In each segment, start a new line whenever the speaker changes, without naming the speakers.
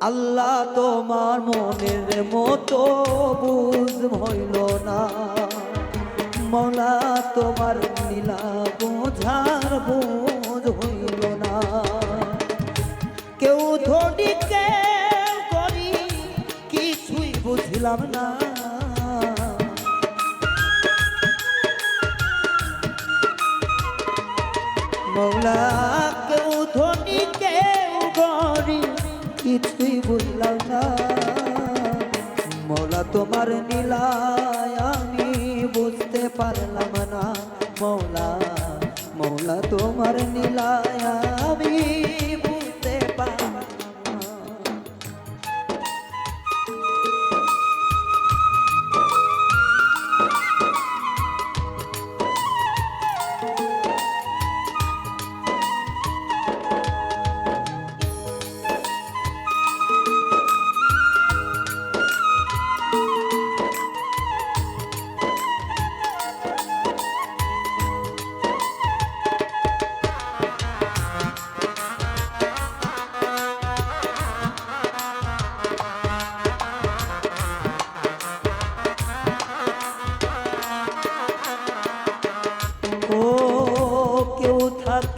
আল্লাহ তোমার মনের মতো বুঝ হইল না। মৌলা তোমার নীলা বোঝার বোঝ হইল না। কেউ ধনী, কেউ করি কিছুই বুঝলাম না। মৌলা কিছুই বুঝলাম না? মৌলা তোমার নীলায় আমি বুঝতে পারলাম না। মৌলা মৌলা তোমার নীলায় আমি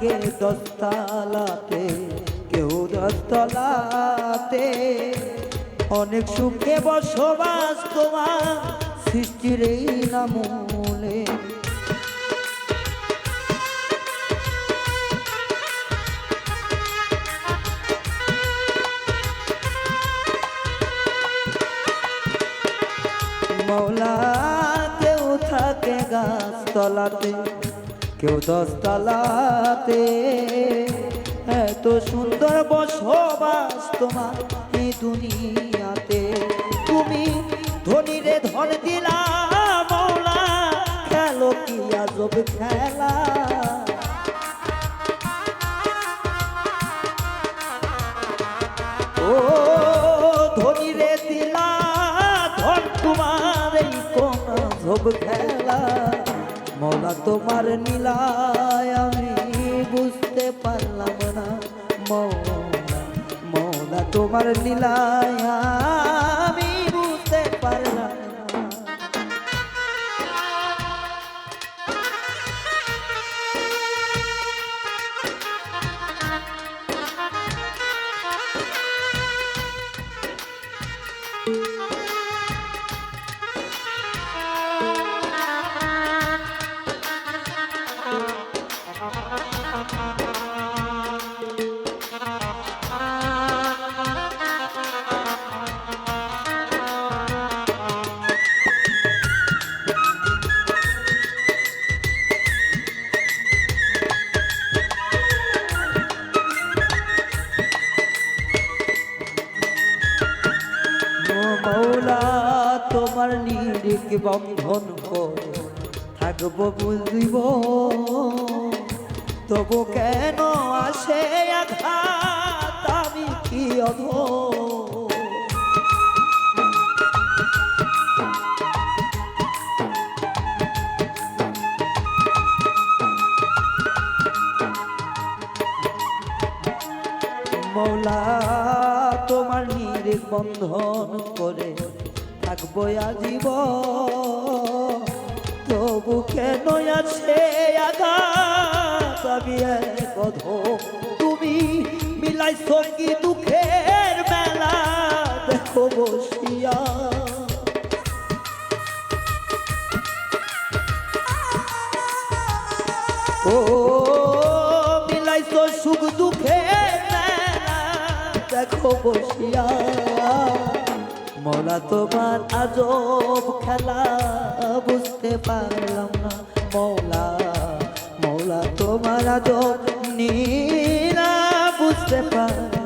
থাকে দশতলাতে, কেউ দশতলাতে। অনেক সুখে বসবাস তোমার সৃষ্টির এই নামলে মৌলা, কেউ থাকে গাছতলাতে। কেউ দশতলাতে এত সুন্দর বসবাস তোমার এই দুনিয়াতে। তুমি ধনীরে ধন দিলা মৌলা খেলো কি আজব খেলা? ও ধনী রে দিলা ধন তোমার এই কোন ঝোব খেলা? মৌলা তোমার নীলায় আমি বুঝতে পারলাম না। মৌলা মৌলা তোমার নীলায় নিরিক বন্ধন করে থাকব বুঝিব। তবু কেন আসে আঘাত? আমি কি অধ? মৌলা, তোমার নিরিক বন্ধন করে থাকব আজীব। তবু কেন আছে আঘাত? আমি। তুমি মিলাইছ কি দুঃখের মেলা। দেখো বসিয়া। ও মিলাইছ সুখ দুঃখের মেলা। দেখো বসিয়া। মৌলা তোমার আজব খেলা বুঝতে পারলাম না। মৌলা মৌলা তোমার আজব নীরা বুঝতে পারলাম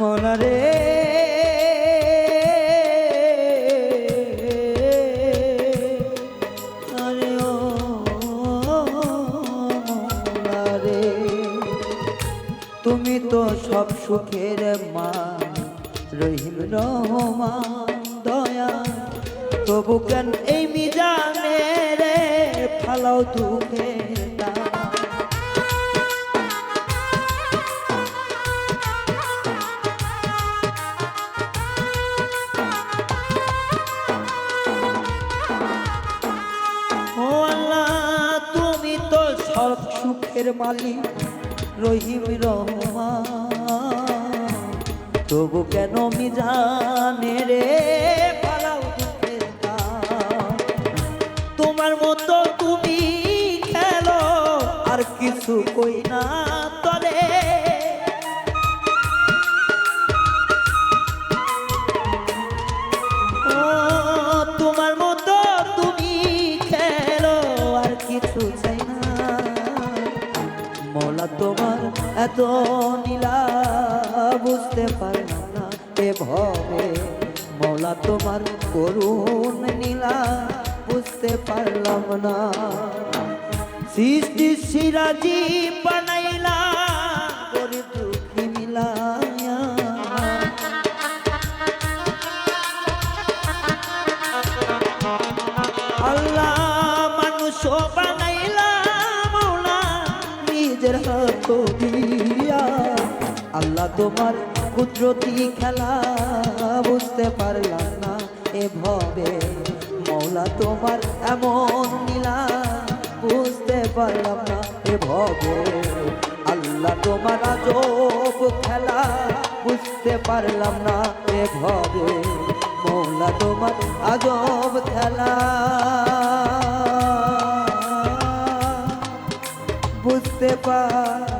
না রে। তুমি তো সব সুখের মা। রহিম রহমান দয়া। তবু কেন এই মিজানে রে ফালাও দুঃখের দানা? সুখের মালিক রহিম রহমান। তবু কেন মিজানে রে এত নীলা বুঝতে পারলাম না এ ভবে। মৌলা তোমার করুণ নীলা, বুঝতে পারলাম না। সৃষ্টি সিরাজি বানাইলা করে দুঃখী মিলায়া আল্লাহ মানুষ বানাইলা, মৌলা নিজের হাত তোমার কুদরতি খেলা বুঝতে পারলাম না এ ভবে মৌলা তোমার এমন নীলা বুঝতে পারলাম না এ ভবে আল্লাহ তোমার আজব খেলা বুঝতে পারলাম না এ ভবে মৌলা তোমার আজব খেলা বুঝতে পার